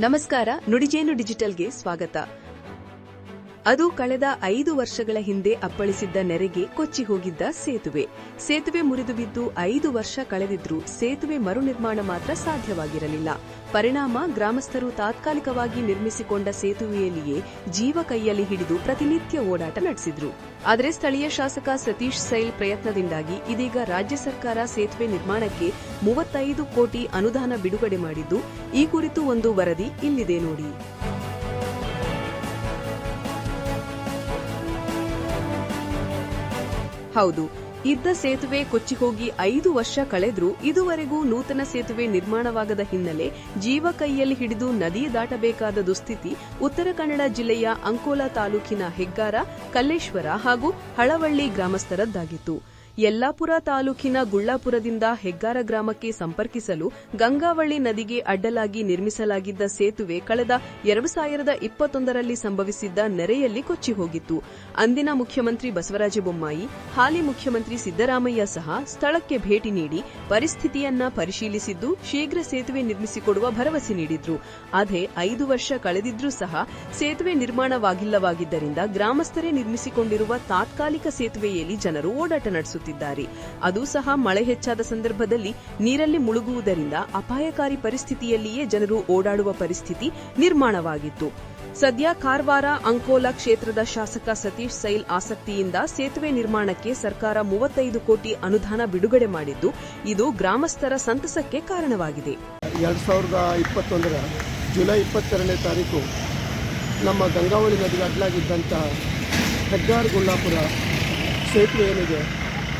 ನಮಸ್ಕಾರ ನುಡಿಜೇನು ಡಿಜಿಟಲ್ಗೆ ಸ್ವಾಗತ. ಅದು ಕಳೆದ ಐದು ವರ್ಷಗಳ ಹಿಂದೆ ಅಪ್ಪಳಿಸಿದ್ದ ನೆರೆಗೆ ಕೊಚ್ಚಿ ಹೋಗಿದ್ದ ಸೇತುವೆ. ಸೇತುವೆ ಮುರಿದು ಬಿದ್ದು ಐದು ವರ್ಷ ಕಳೆದಿದ್ರೂ ಸೇತುವೆ ಮರು ನಿರ್ಮಾಣ ಮಾತ್ರ ಸಾಧ್ಯವಾಗಿರಲಿಲ್ಲ. ಪರಿಣಾಮ ಗ್ರಾಮಸ್ಥರು ತಾತ್ಕಾಲಿಕವಾಗಿ ನಿರ್ಮಿಸಿಕೊಂಡ ಸೇತುವೆಯಲ್ಲಿಯೇ ಜೀವ ಕೈಯಲ್ಲಿ ಹಿಡಿದು ಪ್ರತಿನಿತ್ಯ ಓಡಾಟ ನಡೆಸಿದ್ರು. ಆದರೆ ಸ್ಥಳೀಯ ಶಾಸಕ ಸತೀಶ್ ಸೈಲ್ ಪ್ರಯತ್ನದಿಂದಾಗಿ ಇದೀಗ ರಾಜ್ಯ ಸರ್ಕಾರ ಸೇತುವೆ ನಿರ್ಮಾಣಕ್ಕೆ ಮೂವತ್ತೈದು ಕೋಟಿ ಅನುದಾನ ಬಿಡುಗಡೆ ಮಾಡಿದ್ದು, ಈ ಕುರಿತು ಒಂದು ವರದಿ ಇಲ್ಲಿದೆ ನೋಡಿ. ಹೌದು, ಇದ್ದ ಸೇತುವೆ ಕೊಚ್ಚಿ ಹೋಗಿ ಐದು ವರ್ಷ ಕಳೆದರೂ ಇದುವರೆಗೂ ನೂತನ ಸೇತುವೆ ನಿರ್ಮಾಣವಾಗದ ಹಿನ್ನೆಲೆ ಜೀವ ಕೈಯಲ್ಲಿ ಹಿಡಿದು ನದಿ ದಾಟಬೇಕಾದ ದುಸ್ಥಿತಿ ಉತ್ತರ ಕನ್ನಡ ಜಿಲ್ಲೆಯ ಅಂಕೋಲಾ ತಾಲೂಕಿನ ಹೆಗ್ಗಾರ, ಕಲ್ಲೇಶ್ವರ ಹಾಗೂ ಹಳವಳ್ಳಿ ಗ್ರಾಮಸ್ಥರದ್ದಾಗಿತ್ತು. ಯಲ್ಲಾಪುರ ತಾಲೂಕಿನ ಗುಳ್ಳಾಪುರದಿಂದ ಹೆಗ್ಗಾರ ಗ್ರಾಮಕ್ಕೆ ಸಂಪರ್ಕಿಸಲು ಗಂಗಾವಳ್ಳಿ ನದಿಗೆ ಅಡ್ಡಲಾಗಿ ನಿರ್ಮಿಸಲಾಗಿದ್ದ ಸೇತುವೆ ಕಳೆದ ಎರಡು ಸಾವಿರದ ಇಪ್ಪತ್ತೊಂದರಲ್ಲಿ ಸಂಭವಿಸಿದ್ದ ನೆರೆಯಲ್ಲಿ ಕೊಚ್ಚಿ ಹೋಗಿತ್ತು. ಅಂದಿನ ಮುಖ್ಯಮಂತ್ರಿ ಬಸವರಾಜ ಬೊಮ್ಮಾಯಿ, ಹಾಲಿ ಮುಖ್ಯಮಂತ್ರಿ ಸಿದ್ದರಾಮಯ್ಯ ಸಹ ಸ್ಥಳಕ್ಕೆ ಭೇಟಿ ನೀಡಿ ಪರಿಸ್ಥಿತಿಯನ್ನ ಪರಿಶೀಲಿಸಿದ್ದು ಶೀಘ್ರ ಸೇತುವೆ ನಿರ್ಮಿಸಿಕೊಡುವ ಭರವಸೆ ನೀಡಿದ್ರು. ಅದೇ ಐದು ವರ್ಷ ಕಳೆದಿದ್ರೂ ಸಹ ಸೇತುವೆ ನಿರ್ಮಾಣವಾಗಿಲ್ಲವಾಗಿದ್ದರಿಂದ ಗ್ರಾಮಸ್ಥರೇ ನಿರ್ಮಿಸಿಕೊಂಡಿರುವ ತಾತ್ಕಾಲಿಕ ಸೇತುವೆಯಲ್ಲಿ ಜನರು ಓಡಾಟ ನಡೆಸುತ್ತಿದ್ದಾರೆ. ಅದು ಸಹ ಮಳೆ ಹೆಚ್ಚಾದ ಸಂದರ್ಭದಲ್ಲಿ ನೀರಲ್ಲಿ ಮುಳುಗುವುದರಿಂದ ಅಪಾಯಕಾರಿ ಪರಿಸ್ಥಿತಿಯಲ್ಲಿಯೇ ಜನರು ಓಡಾಡುವ ಪರಿಸ್ಥಿತಿ ನಿರ್ಮಾಣವಾಗಿತ್ತು. ಸದ್ಯ ಕಾರವಾರ, ಅಂಕೋಲಾ ಕ್ಷೇತ್ರದ ಶಾಸಕ ಸತೀಶ್ ಸೈಲ್ ಆಸಕ್ತಿಯಿಂದ ಸೇತುವೆ ನಿರ್ಮಾಣಕ್ಕೆ ಸರ್ಕಾರ ಮೂವತ್ತೈದು ಕೋಟಿ ಅನುದಾನ ಬಿಡುಗಡೆ ಮಾಡಿದ್ದು, ಇದು ಗ್ರಾಮಸ್ಥರ ಸಂತಸಕ್ಕೆ ಕಾರಣವಾಗಿದೆ. ಎರಡ್ ಸಾವಿರದ ಇಪ್ಪತ್ತೊಂದರ ಜುಲೈ ಇಪ್ಪತ್ತೆರಡನೇ ತಾರೀಕು ನಮ್ಮ ಗಂಗಾವಳಿ ನದಿಗೆ ಅಡ್ಡಲಾಗಿದ್ದಂತಹ ಹೆಗ್ಗಾರ್ ಗುಳ್ಳಾಪುರ ಸೇತುವೆ ಏನಿದೆ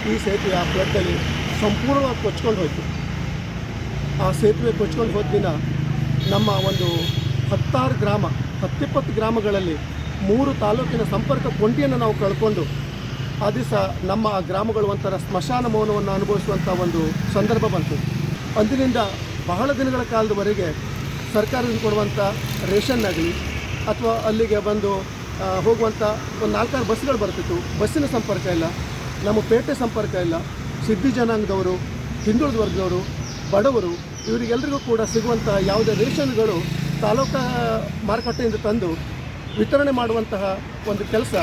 ಈ ಸೇತುವೆ ಆ ಫ್ಲಡ್ಡಲ್ಲಿ ಸಂಪೂರ್ಣವಾಗಿ ಕೊಚ್ಕೊಂಡು ಹೋಯಿತು. ಆ ಸೇತುವೆ ಕೊಚ್ಕೊಂಡು ಹೋದ ದಿನ ನಮ್ಮ ಒಂದು ಹತ್ತಾರು ಗ್ರಾಮ, ಹತ್ತಿಪ್ಪತ್ತು ಗ್ರಾಮಗಳಲ್ಲಿ ಮೂರು ತಾಲೂಕಿನ ಸಂಪರ್ಕ ಕೊಂಡಿಯನ್ನು ನಾವು ಕಳ್ಕೊಂಡು, ಆ ದಿವಸ ನಮ್ಮ ಆ ಗ್ರಾಮಗಳು ಒಂಥರ ಸ್ಮಶಾನ ಮೌನವನ್ನು ಅನುಭವಿಸುವಂಥ ಒಂದು ಸಂದರ್ಭ ಬಂತು. ಅಂದಿನಿಂದ ಬಹಳ ದಿನಗಳ ಕಾಲದವರೆಗೆ ಸರ್ಕಾರದಿಂದ ಕೊಡುವಂಥ ಆಗಲಿ ಅಥವಾ ಅಲ್ಲಿಗೆ ಬಂದು ಹೋಗುವಂಥ ಒಂದು ನಾಲ್ಕಾರು ಬಸ್ಗಳು ಬರ್ತಿತ್ತು. ಬಸ್ಸಿನ ಸಂಪರ್ಕ ಇಲ್ಲ. ನಮ್ಮ ಪೇಟೆ ಸಂಪರ್ಕ ಇಲ್ಲ, ಸಿದ್ಧಿ ಜನಾಂಗದವರು, ಹಿಂದುಳಿದ ವರ್ಗದವರು, ಬಡವರು ಇವರಿಗೆಲ್ಲರಿಗೂ ಕೂಡ ಸಿಗುವಂತಹ ಯಾವುದೇ ರೇಷನ್ಗಳು ತಾಲೂಕಾ ಮಾರುಕಟ್ಟೆಯಿಂದ ತಂದು ವಿತರಣೆ ಮಾಡುವಂತಹ ಒಂದು ಕೆಲಸ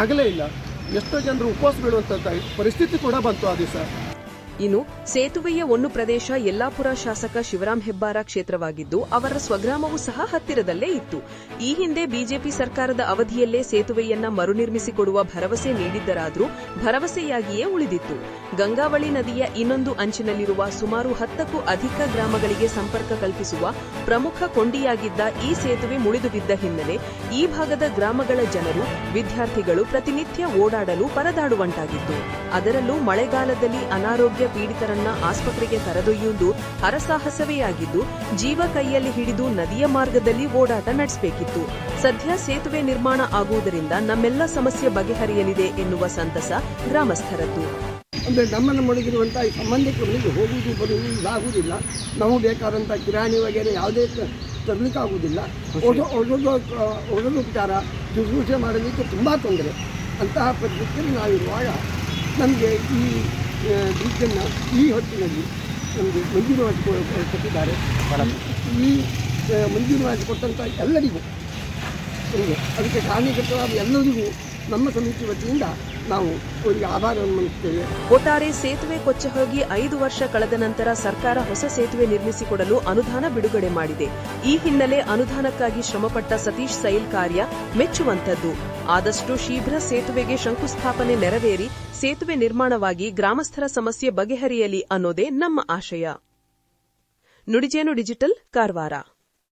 ಆಗಲೇ ಇಲ್ಲ. ಎಷ್ಟೋ ಜನರು ಉಪವಾಸ ಬೀಳುವಂಥ ಪರಿಸ್ಥಿತಿ ಕೂಡ ಬಂತು ಆ ದಿವಸ. ಇನ್ನು ಸೇತುವೆಯ ಒಂದು ಪ್ರದೇಶ ಯಲ್ಲಾಪುರ ಶಾಸಕ ಶಿವರಾಂ ಹೆಬ್ಬಾರ ಕ್ಷೇತ್ರವಾಗಿದ್ದು, ಅವರ ಸ್ವಗ್ರಾಮವೂ ಸಹ ಹತ್ತಿರದಲ್ಲೇ ಇತ್ತು. ಈ ಹಿಂದೆ ಬಿಜೆಪಿ ಸರ್ಕಾರದ ಅವಧಿಯಲ್ಲೇ ಸೇತುವೆಯನ್ನ ಮರುನಿರ್ಮಿಸಿಕೊಡುವ ಭರವಸೆ ನೀಡಿದ್ದರಾದರೂ ಭರವಸೆಯಾಗಿಯೇ ಉಳಿದಿತ್ತು. ಗಂಗಾವಳಿ ನದಿಯ ಇನ್ನೊಂದು ಅಂಚಿನಲ್ಲಿರುವ ಸುಮಾರು ಹತ್ತಕ್ಕೂ ಅಧಿಕ ಗ್ರಾಮಗಳಿಗೆ ಸಂಪರ್ಕ ಕಲ್ಪಿಸುವ ಪ್ರಮುಖ ಕೊಂಡಿಯಾಗಿದ್ದ ಈ ಸೇತುವೆ ಮುಳಿದು ಬಿದ್ದ ಹಿನ್ನೆಲೆ ಈ ಭಾಗದ ಗ್ರಾಮಗಳ ಜನರು, ವಿದ್ಯಾರ್ಥಿಗಳು ಪ್ರತಿನಿತ್ಯ ಓಡಾಡಲು ಪರದಾಡುವಂತಾಗಿತ್ತು. ಅದರಲ್ಲೂ ಮಳೆಗಾಲದಲ್ಲಿ ಅನಾರೋಗ್ಯ ಪೀಡಿತರನ್ನ ಆಸ್ಪತ್ರೆಗೆ ಕರೆದೊಯ್ಯುವುದು ಹರಸಾಹಸವೇ ಆಗಿದ್ದು, ಜೀವ ಕೈಯಲ್ಲಿ ಹಿಡಿದು ನದಿಯ ಮಾರ್ಗದಲ್ಲಿ ಓಡಾಟ ನಡೆಸಬೇಕಿತ್ತು. ಸದ್ಯ ಸೇತುವೆ ನಿರ್ಮಾಣ ಆಗುವುದರಿಂದ ನಮ್ಮೆಲ್ಲ ಸಮಸ್ಯೆ ಬಗೆಹರಿಯಲಿದೆ ಎನ್ನುವ ಸಂತಸ ಗ್ರಾಮಸ್ಥರದ್ದು. ಅಂದರೆ ನಮ್ಮನ್ನು ಮಡಗಿರುವಂಥ ಈ ಸಂಬಂಧಿಕರಿಗೆ ಹೋಗುವುದು, ಬರುವುದು ಇದಾಗುವುದಿಲ್ಲ. ನಾವು ಬೇಕಾದಂಥ ಕಿರಾಣಿ ವಗೇರೆ ಯಾವುದೇ ತರಲಿಕ್ಕೆ ಆಗುವುದಿಲ್ಲ ಉಪಚಾರ ಶುಶ್ರೂಷೆ ಮಾಡಲಿಕ್ಕೆ ತುಂಬ ತೊಂದರೆ. ಅಂತಹ ಪರಿಸ್ಥಿತಿಯಲ್ಲಿ ನಾವಿರುವಾಗ ನಮಗೆ ಈ ಬ್ರಿಡ್ಜನ್ನು ಈ ಹೊತ್ತಿನಲ್ಲಿ ನಮಗೆ ಮಂಜೂರು ಮಾಡಿ ಕೊ- ಕೊಟ್ಟಿದ್ದಾರೆ ಈ ಮಂಜೂರು ಮಾಡಿ ಕೊಟ್ಟಂಥ ಎಲ್ಲರಿಗೂ ನಮಗೆ ಅದಕ್ಕೆ ಕಾರಣೀಕೃತವಾದ ಎಲ್ಲರಿಗೂ ನಮ್ಮ ಸಮಿತಿ ವತಿಯಿಂದ ನಾವು ಅವರಿಗೆ ಆಭಾರವನ್ನು ಮನ್ನಿಸ್ತೇವೆ ಒಟ್ಟಾರೆ ಸೇತುವೆ ಕೊಚ್ಚೆ ಹೋಗಿ ಐದು ವರ್ಷ ಕಳೆದ ನಂತರ ಸರ್ಕಾರ ಹೊಸ ಸೇತುವೆ ನಿರ್ಮಿಸಿಕೊಡಲು ಅನುದಾನ ಬಿಡುಗಡೆ ಮಾಡಿದೆ. ಈ ಹಿನ್ನೆಲೆ ಅನುದಾನಕ್ಕಾಗಿ ಶ್ರಮಪಟ್ಟ ಸತೀಶ್ ಸೈಲ್ ಕಾರ್ಯ ಮೆಚ್ಚುವಂತದ್ದು ಆದಷ್ಟು ಶೀಘ್ರ ಸೇತುವೆಗೆ ಶಂಕುಸ್ಥಾಪನೆ ನೆರವೇರಿ ಸೇತುವೆ ನಿರ್ಮಾಣವಾಗಿ ಗ್ರಾಮಸ್ಥರ ಸಮಸ್ಯೆ ಬಗೆಹರಿಯಲಿ ಅನ್ನೋದೇ ನಮ್ಮ ಆಶಯ. ನುಡಿಜೇನು ಡಿಜಿಟಲ್ ಕಾರವಾರ.